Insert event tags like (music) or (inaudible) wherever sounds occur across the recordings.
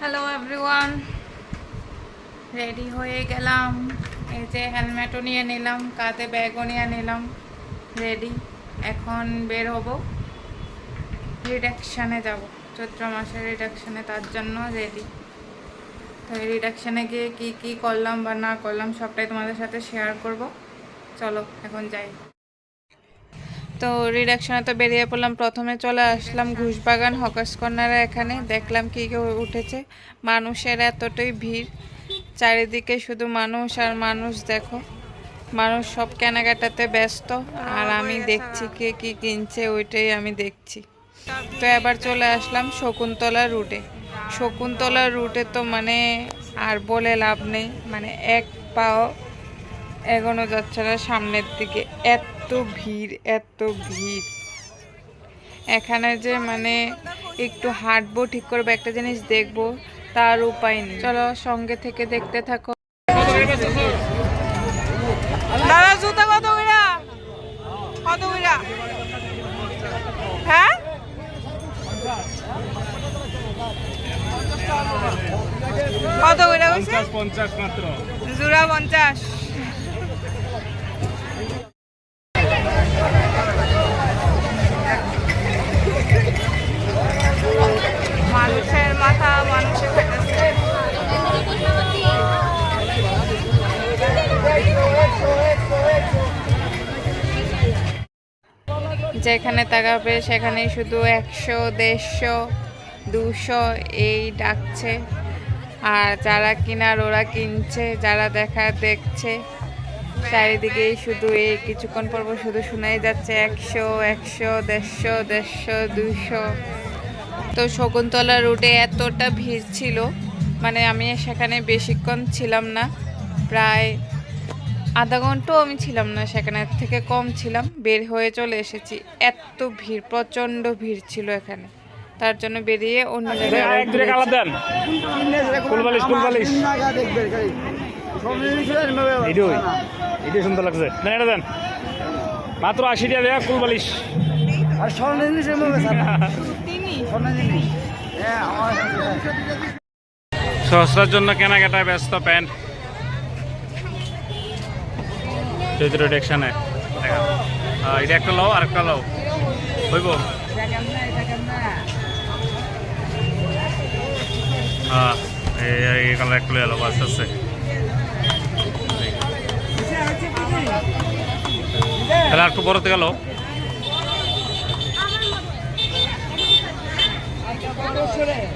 Hello everyone ready হয়ে গেলাম। এই যে হেলমেটও নিয়ে নিলাম, কাঁধে ব্যাগও নিয়ে নিলাম। রেডি এখন বের হব। রিডাকশানে যাব। চৈত্র মাসের রিডাকশানে তার জন্য রেডি তো এই রিডাকশানে গিয়ে কী কী করলাম বা না করলাম সবটাই তোমাদের সাথে শেয়ার করব। চলো, এখন যাই। তো রিডাকশনে তো বেরিয়ে পড়লাম। প্রথমে চলে আসলাম ঘুষবাগান, হকার্স কর্নারে। এখানে দেখলাম কি কেউ উঠেছে। মানুষের এতটাই ভিড়। চারিদিকে শুধু মানুষ আর মানুষ, দেখো। মানুষ সব কেনাকাটাতে ব্যস্ত। আর আমি দেখছি কে কি কিনছে, ওইটাই আমি দেখছি। তো এবার চলে আসলাম শকুন্তলা রুটে শকুন্তলা রুটে তো মানে আর বলে লাভ নেই। মানে এক পাও এগোনো যাচ্ছে না সামনের দিকে। এত এত ভিড় এত ভিড়। এখানে যে মানে একটু হাঁটবো ঠিক করব একটা জিনিস দেখব তার উপায় নেই। চলো সঙ্গে থেকে দেখতে থাকো। কত কইরা হ্যাঁ? মাত্র। জোড়া 50 যেখানে তাকাবে, সেখানেই শুধু একশো, দেড়শো, দুশো এই ডাকছে। আর যারা কিনার ওরা কিনছে, যারা দেখা দেখছে। চারিদিকেই শুধু এই কিছুক্ষণ পর পর শুধু শোনাই যাচ্ছে একশো একশো, দেড়শো দেড়শো, দুশো। তো শকুন্তলা রুটে এতটা ভিড় ছিল মানে আমি সেখানে বেশিক্ষণ ছিলাম না। প্রায় আধা ঘন্টাও আমি ছিলাম না সেখানে থেকে কম ছিলাম। বের হয়ে চলে এসেছি। এত ভিড় প্রচণ্ড ভিড় ছিল এখানে। তার জন্য বেরিয়ে অন্য জায়গায় দেন। কুলবালিশ কুলবালিশ এইটাই এইটাই সুন্দর লাগছে। দেন এটা দেন। মাত্র আশি টাকা দেয়া কুলবালিশ আর স্বর্ণ জিনিস এভাবে জিনিস। হ্যাঁ জন্য কেনাকাটায় ব্যস্ত প্যান্ট। চৈত্র ডেকশনে এটা একটা লও আর একটা লও। হইব? এই কালার আছে। আর একটু বড় গেল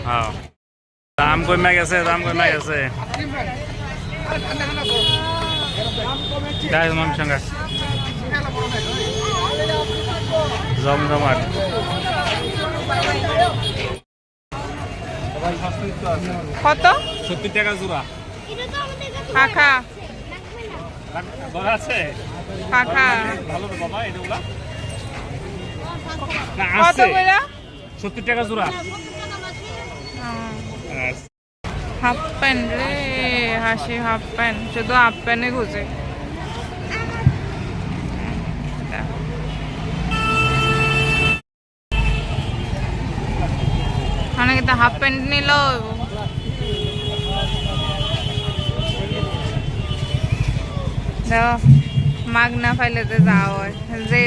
হ্যাঁ। দাম কমে গেছে, দাম কমে গেছে। যাই মাম সঙ্গে জমজমাট কত সত্তর টাকা জোড়া পাখা আছে পাখা ভালো বাবা কত কইরা সত্তর টাকা জোড়া হাফ প্যান্ট রে, হাসি হাফ প্যান্ট শুধু হাফ প্যান্টে খুঁজে। অনেকে তো হাফ প্যান্ট নিল। মাগ না পাইলে তো যাওয়া হয় যে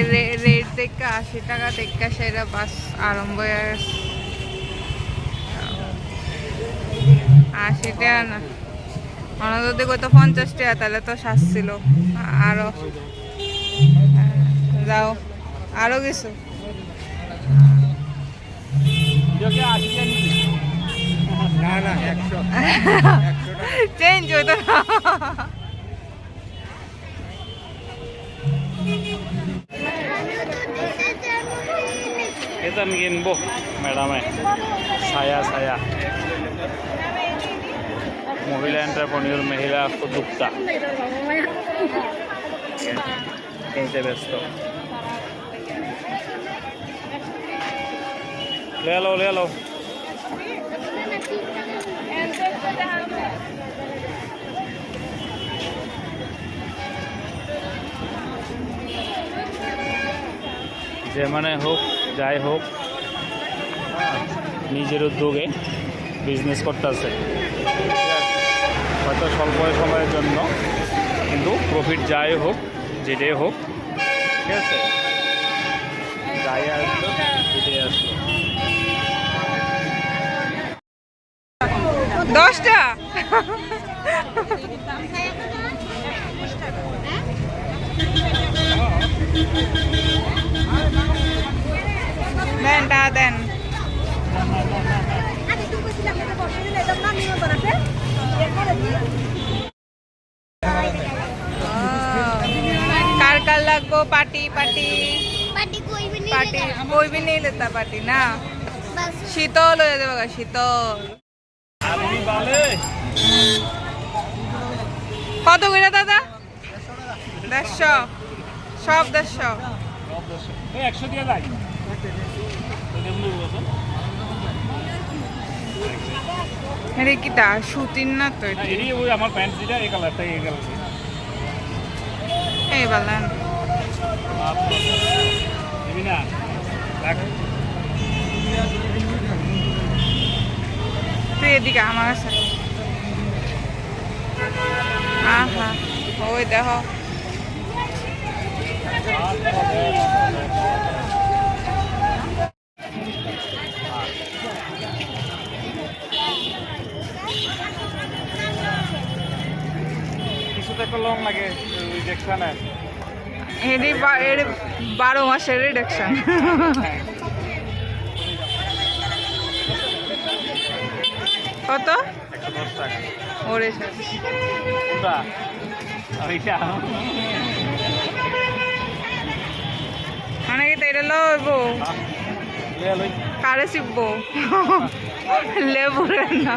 রেট দেখে আশি টাকা দেখে সেটা বাস আরম্ভ হয়ে গেছে। আশি টাকা না। আমরা যদি কত পঞ্চাশ টাকা তাহলে তো সাজছিল আরও। হ্যাঁ, যাও। আরও কিছু? চেঞ্জ (laughs) হইতো না। এটা আমি কিনবো ম্যাডামে। ছায়া ছায়া। মহিলা এন্টারপ্রনিয়র মহিলা উদ্যোক্তা। কিনতে ব্যস্ত। লে লো লে লো যে মানে হোক যাই হোক নিজের উদ্যোগে বিজনেস করতেছে। হয়তো স্বল্প সময়ের জন্য কিন্তু প্রফিট যাই হোক যেটাই হোক ঠিক আছে? যাই আসলো যেটাই আসলো দশটা? দেন দেন। আচ্ছা, তুমি বসে দিলে এটা না হ্যাঁ? কার কার লাগবো? পার্টি পার্টি পার্টি কই বি নেই লেতা পার্টি না? শীতল হয়ে যাবে শীতল। কত করে দাদা? দেড়শো। সব দেড়শো। একশো দিয়ে আরে কি তা সুতির না তো এটা? ওই আমার প্যান্ট যেটা এই কালারটা এই কালার এই বলেন। নিবি না? তুই এদিকে আমার কাছে আহা ওই দেখো। কিছুতে একটা লং লাগে ওই দেখছানে এর। বারো মাসের রিডাকশন কত? ওরে মানে কি লইব কারে শিখব লেবুরে না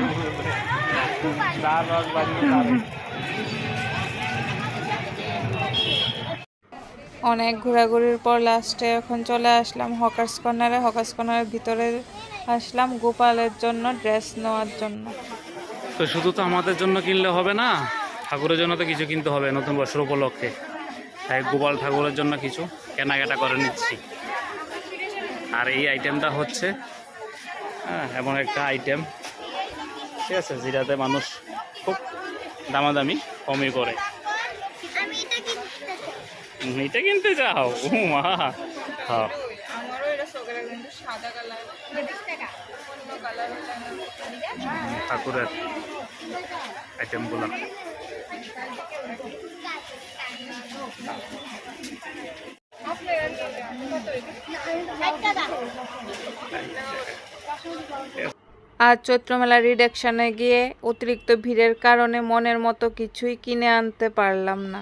অনেক ঘোরাঘুরির পর লাস্টে এখন চলে আসলাম হকার্স কর্নারে হকার্স কর্নারের ভিতরে আসলাম গোপালের জন্য ড্রেস নেওয়ার জন্য। তো শুধু তো আমাদের জন্য কিনলে হবে না, ঠাকুরের জন্য তো কিছু কিনতে হবে নতুন বছর উপলক্ষে। তাই গোপাল ঠাকুরের জন্য কিছু কেনাকাটা করে নিচ্ছি। আর এই আইটেমটা হচ্ছে হ্যাঁ এমন একটা আইটেম ঠিক আছে, যেটাতে মানুষ খুব দামাদামি কমই করে আমি এটা কিনতে চাই। হুম, এটা কিনতে চাও মা। হ্যাঁ। ঠাকুরের আইটেমগুলো। আর চৈত্রমেলা রিডাকশনে গিয়ে অতিরিক্ত ভিড়ের কারণে মনের মতো কিছুই কিনে আনতে পারলাম না।